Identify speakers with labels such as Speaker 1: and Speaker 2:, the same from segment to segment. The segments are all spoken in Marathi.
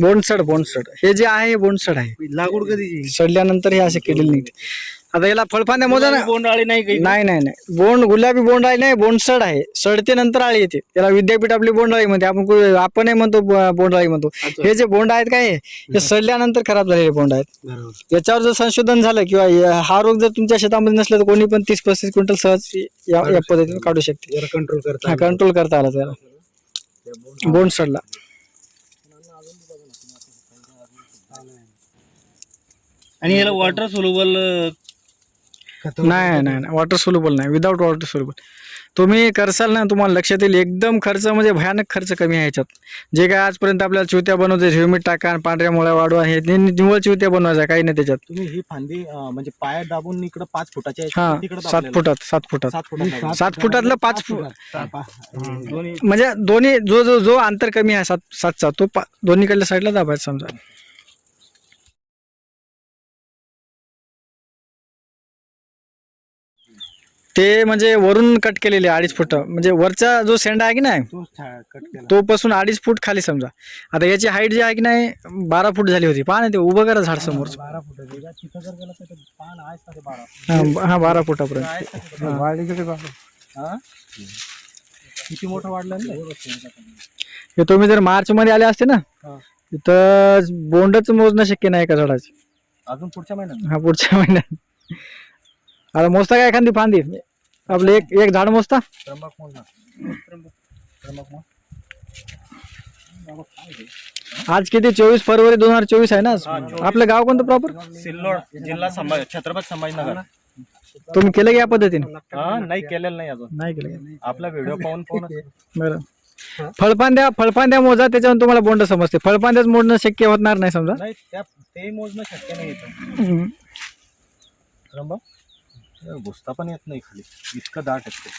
Speaker 1: बोंडसड बोंडसड. हे जे आहे हे बोंडसड आहे.
Speaker 2: लागवड कधीची
Speaker 1: सडल्यानंतर हे असे केलेले निघते आता याला फळफांद्या मोजा ना.
Speaker 2: बोंडअळी नाही काही?
Speaker 1: नाही नाही नाही. बोंड गुलाबी बोंड आहे नाही बोंडसड आहे. सडते नंतर आळी येते. त्याला विद्यापीठ आपली बोंडअळी म्हणते. आपण आपणही म्हणतो ब- बोंडअळी म्हणतो. हे जे बोंड आहेत काय? हे सडल्यानंतर खराब झालेले बोंड आहेत. याच्यावर जर संशोधन झालं किंवा हा रोग जर तुमच्या शेतामध्ये नसला तर कोणी पण तीस पस्तीस क्विंटल सहज या पद्धतीने काढू शकते.
Speaker 2: कंट्रोल करता
Speaker 1: कंट्रोल करता आला त्याला. बोन सडला
Speaker 2: आणि याला वॉटर सोलुबल
Speaker 1: नाही नाही नाही. वॉटर सोल्युबल नाही विदाऊट वॉटर सोल्युबल तुम्ही करसाल ना तुम्हाला लक्षात येईल एकदम खर्च म्हणजे भयानक खर्च कमी आहे याच्यात. जे काय आजपर्यंत आपल्याला चिवत्या बनवते ह्युमिड टाका पांढऱ्या मुळ्या वाढवा हे नि- निव्वळ चिवत्या बनवायच्या काही नाही त्याच्यात.
Speaker 3: तुम्ही ही फांदी अं, म्हणजे पायात दाबून इकडं पाच फुटाच्या
Speaker 1: हा
Speaker 3: तिकडं
Speaker 1: सात
Speaker 3: दाबलेलं.
Speaker 1: फुटात सात फुटात.
Speaker 3: सात फुटात
Speaker 1: सात फुटातलं पाच फुट
Speaker 2: दोन्ही
Speaker 1: म्हणजे दोन्ही जो जो जो अंतर कमी आहे सात सातचा तो पा- दोन्हीकडल्या साईडला दाबायचा समजा. ते म्हणजे वरून कट केलेले अडीच फुट. म्हणजे वरचा जो सेंडा आहे की नाही
Speaker 3: तो कट केला.
Speaker 1: तो पासून अडीच फूट खाली समजा. आता याची हाईट जी आहे की नाही बारा फूट झाली होती. पहा ना ते उभं करा झाड समोर.
Speaker 3: बारा फुट तिथं जर गेलं तर ते पान आहेच ना ते बारा
Speaker 1: हा हा बारा फुटापर्यंत.
Speaker 3: आहेच ते बारा. हा? किती मोठं वाढलं ना ते?
Speaker 1: हे तुम्ही जर मार्च मध्ये आले असते ना
Speaker 3: हा.
Speaker 1: तर बोंडच मोजणं शक्य नाही एका झाडाचे.
Speaker 3: अजून पुढच्या महिन्यात?
Speaker 1: हा पुढच्या महिन्यात. आता मोजता काय एखादी फांदी? आपलं एक एक झाड मोजता?
Speaker 3: त्र्यंबक मोज ना. त्र्यंबक मोज.
Speaker 1: आज किती? चोवीस फरवरी दोन हजार चोवीस आहे ना? आपलं गाव कोणतं प्रॉपर
Speaker 3: सिल्लोड जिल्हा संभाजी छत्रपती संभाजीनगर.
Speaker 1: तुम्ही केलं का या पद्धतीने?
Speaker 3: हा नाही केलेलं नाही अजून.
Speaker 1: नाही केलं?
Speaker 3: आपला व्हिडिओ पाहून
Speaker 1: बरं. फळफांद्या फळफांद्या मोजा त्याच्यावर तुम्हाला बोंड समजते. फळफांद्याच मोडणं शक्य होणार नाही समजा?
Speaker 3: नाही त्या ते मोजणं शक्य नाही इथं
Speaker 1: हम्म.
Speaker 3: त्र्यंबक हे घुसता पण येत नाही खाली. इतकं दाट आहे ते.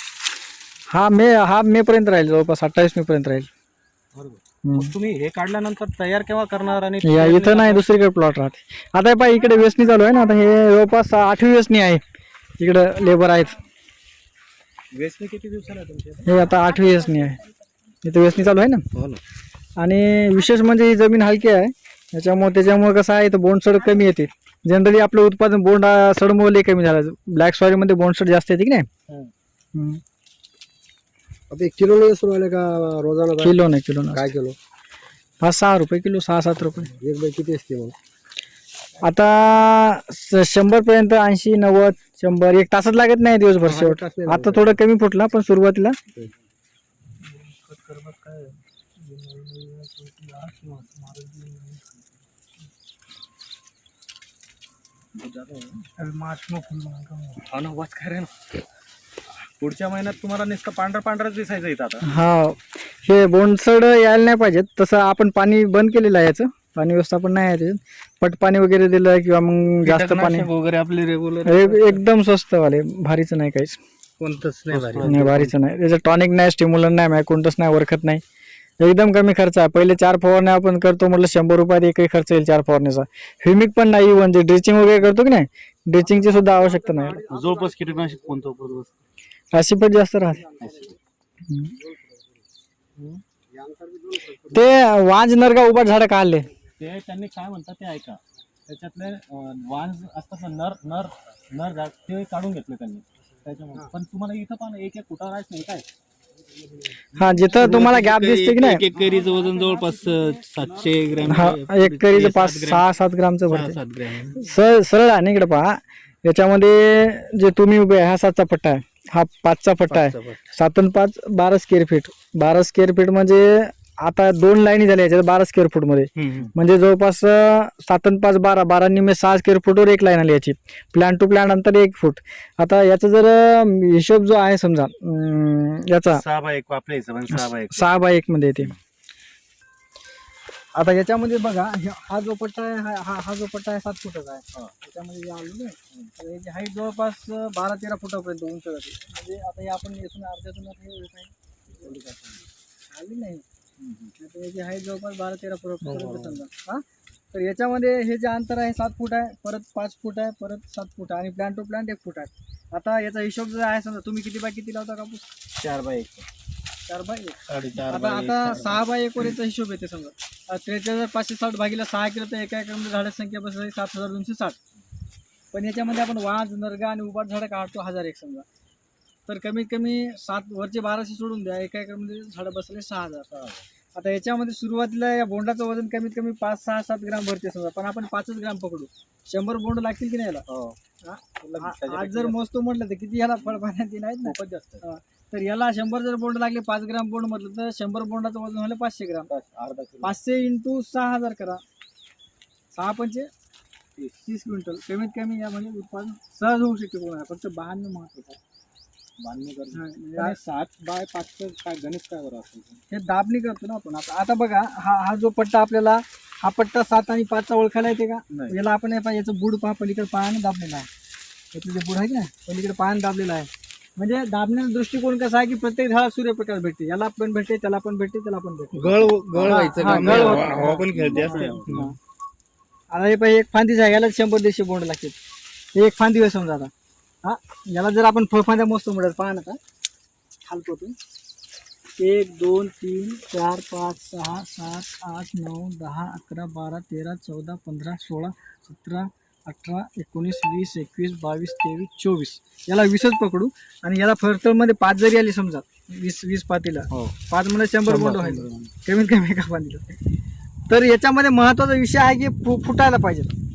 Speaker 1: हा मे हा मे पर्यंत राहील जवळपास अठ्ठावीस मे पर्यंत राहील.
Speaker 3: बरोबर.
Speaker 1: हम्म.
Speaker 3: मग तुम्ही हे काढल्यानंतर तयार केव्हा करणार आणि
Speaker 1: या इथं नाही दुसरीकडे प्लॉट राहते. आता पहा इकडे वेचणी चालू आहे ना आता हे जवळपास आठवी वेचणी आहे. इकडं लेबर आहेत.
Speaker 3: वेचणी किती दिवसाला तुमच्या
Speaker 1: हे आता आठवी वेचणी आहे. इथं वेचणी चालू आहे ना?
Speaker 3: हो ना.
Speaker 1: आणि विशेष म्हणजे ही जमीन हलकी आहे. त्याच्यामुळे त्याच्यामुळे कसं आहे इथं बोंडसड कमी येते. जनरली आपलं उत्पादन बोंड हा सडमुळे लई कमी झालं. ब्लॅक सॉईलमध्ये बोंडसड जास्त येते की नाही.
Speaker 4: आता एक किलो नाही सुरू का रोजाना काय-
Speaker 1: किलो नाही किलो नाही.
Speaker 4: काय किलो?
Speaker 1: पाच सहा रुपये किलो सहा सात रुपये.
Speaker 4: एक बाई किती असते मग?
Speaker 1: आता शंभर पर्यंत ऐंशी नव्वद शंभर एक तासात लागत नाही दिवसभर शेवट. आता थोडं कमी फुटला पण सुरुवातीला.
Speaker 3: हा ना वाच काय रे ना. पुढच्या महिन्यात तुम्हाला नुसतं पांढरा पांढराच दिसायचं इथं आता.
Speaker 1: हा हे बोंडसड यायला नाही पाहिजेत. तसं आपण पाणी बंद केलेलं आहे याचं. पाणी व्यवस्थापन नाही आहे त्याच्यात. पट पाणी वगैरे दिलं किंवा मग जास्त पाणी.
Speaker 2: कीटकनाशक वगैरे आपले रेग्युलर
Speaker 1: एकदम स्वस्त वाले भारीचं नाही काहीच.
Speaker 2: कोणतंच नाही भारी.
Speaker 1: नाही भारीचं नाही. त्याचं टॉनिक नाही स्टिम्युलन नाही कोणतंच नाही वरखत नाही. एकदम कमी खर्च आहे. पहिले चार फवारण्या आपण करतो म्हटलं शंभर रुपयात एकही खर्च येईल चार फवारण्याचा ह्युमिक पण नाही म्हणजे ड्रिचिंग वगैरे करतो की नाही? ड्रिचिंगची सुद्धा आवश्यकता नाही.
Speaker 2: जवळपास कीटकनाशक कोणतं वापरतो?
Speaker 1: अशी पण जास्त राहते. ते वांज नरगा उभा झाडं काढले.
Speaker 3: ते त्यांनी काय म्हणतात ते ऐका. त्याच्यातले वांज असतात ना नर नर नर झाड ते काढून घेतले त्यांनी. त्याच्यामुळे. पण तुम्हाला इथं पण एक एक कुठं राहायचं नाही काय
Speaker 1: हा जिथं तुम्हाला गॅप दिसते की नाही?
Speaker 2: एक कैरीचं वजन जवळपास अं, सातशे ग्रॅम
Speaker 1: हा एक करीचं पाच. सहा सात ग्रामचं भरते
Speaker 2: सात ग्रॅम
Speaker 1: सरळ सरळ आहे ना इकडे पहा. याच्यामध्ये जे तुम्ही उभे आहे हा सातचा पट्टा आहे. हा पाचचा पट्टा आहे. सात आणि पाच बारा स्क्वेअर फीट बारा स्क्वेअर फीट म्हणजे आता दोन लाईनी झाल्या याच्यात बारा स्क्वेअर
Speaker 2: फूटमध्ये.
Speaker 1: म्हणजे जवळपास सात आणि पाच बारा बारा निम्मे सहा स्क्वेअर फूटवर एक लाईन आली याची. प्लॅन टू प्लॅन अंतर एक फूट आता याचा जर हिशोब जो आहे समजा याचा.
Speaker 3: सहा बाय एक आपल्या हिशोबाने सहा बाय एक.
Speaker 1: सहा बाय एक मध्ये येते. आता याच्यामध्ये बघा हा जो पट्टा आहे हा हा- हा जो पट्टा आहे सात फुटाचा आहे. त्याच्यामध्ये जे याची हाईट जवळपास बारा तेरा फुटापर्यंत उंच जाते. म्हणजे आता हे आपण येथून अर्ध्यातून हे. आली नाही. आता याची हाईट जवळपास बारा तेरा समजा. हा? तर याच्यामध्ये हे जे अंतर आहे सात फूट आहे परत पाच फूट आहे परत सात फूट आहे आणि प्लॅन टू प्लॅन एक फूट आहे. आता याचा हिशोब जो आहे समजा तुम्ही किती बाय किती लावता कापूस?
Speaker 3: चार बाय एक.
Speaker 1: चार बाय एक. आता आता सहा बाय एक वरचा हिशोब येते समजा. त्रेचाळीस हजार पाचशे साठ भागीला सहा केलं तर एका एकरमध्ये झाडाची संख्या बसली सात हजार दोनशे साठ. पण याच्यामध्ये आपण वाज नरगा आणि उबाट झाडं काढतो हजार एक समजा. तर कमीत कमी सात वरचे बाराशे सोडून द्या एका एकरमध्ये झाडं बसले सहा हजार. आता याच्यामध्ये सुरुवातीला या बोंडाचं वजन कमीत कमी पाच सहा सात ग्राम भरते समजा. पण आपण पाचच ग्राम पकडू. शंभर बोंड लागतील की नाही याला? हा? आ- आज जर मोजतो म्हटलं तर किती ह्याला फळ पाण्यात नाहीत ना?
Speaker 3: खूपच जास्त.
Speaker 1: हा. तर याला शंभर जर बोंड लागले पाच ग्राम बोंड म्हटलं तर शंभर बोंडाचं वजन झालं पाचशे ग्राम.
Speaker 3: अर्धा किलो.
Speaker 1: पाचशे इंटू सहा हजार करा. सहा पंचे तीस. क्विंटल. कमीत कमी यामध्ये उत्पादन सहज होऊ शकते कोणा फक्त बहाणं महत्वाचं आहे.
Speaker 3: बांधणी करतो.
Speaker 1: हा, म्हणजे
Speaker 3: आणि सात बाय पाचचं काय गणित काय बरं असेल?
Speaker 1: हे दाबणी करतो ना आपण. आता आता बघा हा हा जो पट्टा आपल्याला हा पट्टा सात आणि पाचचा ओळखायला येते का?
Speaker 3: नाही.
Speaker 1: याला आपण हे पहा, याचं बुड पहा पलीकडे पायाने दाबलेला आहे. याचं जे बुड आहे की नाही पलीकडे पायाने दाबलेला आहे. म्हणजे दाबण्याचा दृष्टिकोन कसा आहे की प्रत्येक झाडात सूर्यप्रकाश भेटते. याला पण भेटते त्याला पण भेटते त्याला पण भेटते.
Speaker 2: गळ गळ
Speaker 1: हा,
Speaker 2: व्हायचं
Speaker 1: हा,
Speaker 2: काम
Speaker 1: गळ
Speaker 2: नाही.
Speaker 1: होत-
Speaker 2: हवा हवा पण खेळते असते.
Speaker 1: हा. आता हे पाहिजे एक फांदी आहे याला शंभर दीडशे बोंड लागतील. हे एक फांदी आहे समजा आता. हा याला जर आपण फळफांद्या मोजतो म्हणत पहा ना का खालपोतून एक दोन तीन चार पाच सहा सात आठ नऊ दहा अकरा बारा तेरा चौदा पंधरा सोळा सतरा अठरा एकोणीस वीस एकवीस बावीस तेवीस चोवीस. याला वीसच पकडू आणि याला फरतळमध्ये पाच जरी आली समजा वीस वीस पातीला.
Speaker 2: हो.
Speaker 1: पाच मध्ये शंभर बोंड व्हायला कमीत कमी एका पातीला. तर याच्यामध्ये महत्त्वाचा विषय आहे की फुटायला पाहिजे.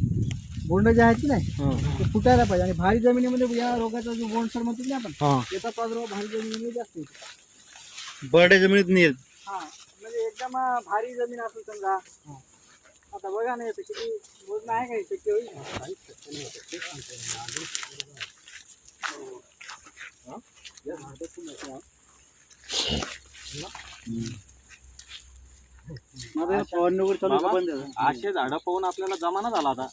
Speaker 1: बोंड जे आहेत की नाही
Speaker 2: हा.
Speaker 1: ते फुटायला पाहिजे आणि भारी जमिनीमध्ये या रोगाचा जो बोंडसर म्हणतो ना आपण
Speaker 2: हा.
Speaker 1: याचा प्रादुर्भाव भारी जमिनीमध्ये जास्त येतो
Speaker 2: बर्ड्या जमिनीत नाही येत.
Speaker 1: हा म्हणजे एकदम भारी जमीन असेल समजा आता बघा ना याचं किती मोजणं आहे का शक्य होईल?
Speaker 3: असे झाडं पाहून आपल्याला जमाना झाला आता